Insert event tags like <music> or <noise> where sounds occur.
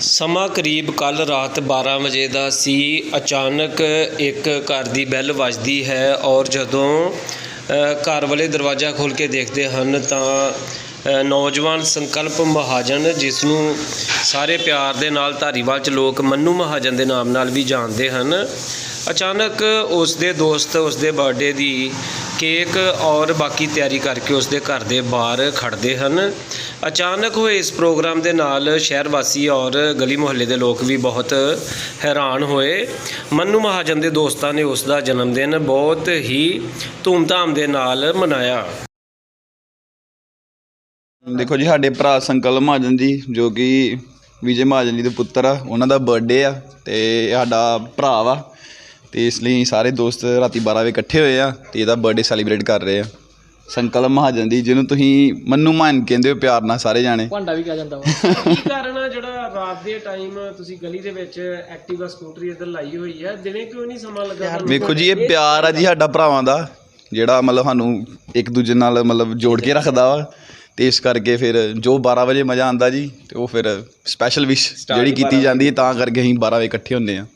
ਸਮਾਂ ਕਰੀਬ ਕੱਲ ਰਾਤ 12 ਵਜੇ ਦਾ ਸੀ। ਅਚਾਨਕ ਇੱਕ ਘਰ ਦੀ ਬੈਲ ਵੱਜਦੀ ਹੈ ਔਰ ਜਦੋਂ ਘਰ ਵਾਲੇ ਦਰਵਾਜ਼ਾ ਖੋਲ੍ਹ ਕੇ ਦੇਖਦੇ ਹਨ ਤਾਂ ਨੌਜਵਾਨ ਸੰਕਲਪ ਮਹਾਜਨ ਜਿਸ ਨੂੰ ਸਾਰੇ ਪਿਆਰ ਦੇ ਨਾਲ ਧਾਰੀਵਾਲ ਚ ਲੋਕ ਮੰਨੂ ਮਹਾਜਨ ਦੇ ਨਾਮ ਨਾਲ ਵੀ ਜਾਣਦੇ ਹਨ, ਅਚਾਨਕ ਉਸ ਦੇ ਦੋਸਤ, ਉਸ ਦੇ ਬਰਥਡੇ ਦੀ ਕੇਕ ਔਰ ਬਾਕੀ ਤਿਆਰੀ ਕਰਕੇ ਉਸ ਦੇ ਘਰ ਦੇ ਬਾਹਰ ਖੜਦੇ ਹਨ। ਅਚਾਨਕ ਹੋਏ ਇਸ ਪ੍ਰੋਗਰਾਮ ਦੇ ਨਾਲ ਸ਼ਹਿਰ ਵਾਸੀ ਔਰ ਗਲੀ ਮੁਹੱਲੇ ਦੇ ਲੋਕ ਵੀ ਬਹੁਤ ਹੈਰਾਨ ਹੋਏ। ਮੰਨੂ ਮਹਾਜਨ ਦੇ ਦੋਸਤਾਂ ਨੇ ਉਸ ਦਾ ਜਨਮ ਦਿਨ ਬਹੁਤ ਹੀ ਧੂਮਧਾਮ ਦੇ ਨਾਲ ਮਨਾਇਆ। ਦੇਖੋ ਜੀ, ਸਾਡੇ ਭਰਾ ਸੰਕਲ ਮਹਾਜਨ ਜੀ, ਜੋ ਕਿ ਵਿਜੇ ਮਹਾਜਨ ਜੀ ਦੇ ਪੁੱਤਰ ਆ, ਉਹਨਾਂ ਦਾ ਬਰਥਡੇ ਆ ਤੇ ਸਾਡਾ ਭਰਾ ਵਾ। ਤੇ ਇਸ ਲਈ ਸਾਰੇ ਦੋਸਤ ਰਾਤੀ 12 ਵਜੇ ਇਕੱਠੇ ਹੋਏ ਆ ਤੇ ਇਹਦਾ ਬਰਥਡੇ ਸੈਲੀਬ੍ਰੇਟ ਕਰ ਰਹੇ ਆ। ਸੰਕਲ ਮਹਾਜਨ ਦੀ ਜਿਹਨੂੰ ਤੁਸੀਂ ਮੰਨੂ ਮਾਨ ਕਹਿੰਦੇ ਹੋ ਪਿਆਰ ਨਾਲ ਸਾਰੇ ਜਾਣੇ। ਭਾਂਡਾ ਵੀ ਕਿਹਾ ਜਾਂਦਾ ਵਾ। <laughs> ਕੀ ਕਾਰਨ ਆ ਜਿਹੜਾ ਰਾਤ ਦੇ ਟਾਈਮ ਤੁਸੀਂ ਗਲੀ ਦੇ ਵਿੱਚ ਐਕਟਿਵਾ ਸਕੂਟਰੀ ਇੱਧਰ ਲਾਈ ਹੋਈ ਹੈ ਦਿਨੇ ਕਿਉਂ ਨਹੀਂ ਸਮਾਂ ਲੱਗਾ? ਵੇਖੋ ਜੀ ਇਹ ਪਿਆਰ ਆ ਜੀ ਸਾਡਾ ਭਰਾਵਾਂ ਦਾ ਜਿਹੜਾ ਮਤਲਬ ਸਾਨੂੰ ਇੱਕ ਦੂਜੇ ਨਾਲ ਮਤਲਬ ਜੋੜ ਕੇ ਰੱਖਦਾ ਵਾ। ਤੇ ਇਸ ਕਰਕੇ ਫਿਰ ਜੋ 12 ਵਜੇ ਮਜ਼ਾ ਆਂਦਾ ਜੀ ਤੇ ਉਹ ਫਿਰ ਸਪੈਸ਼ਲ ਵਿਸ਼ ਜਿਹੜੀ ਕੀਤੀ ਜਾਂਦੀ ਹੈ ਤਾਂ ਕਰਕੇ ਅਸੀਂ 12 ਵਜੇ ਇਕੱਠੇ ਹੁੰਦੇ ਆ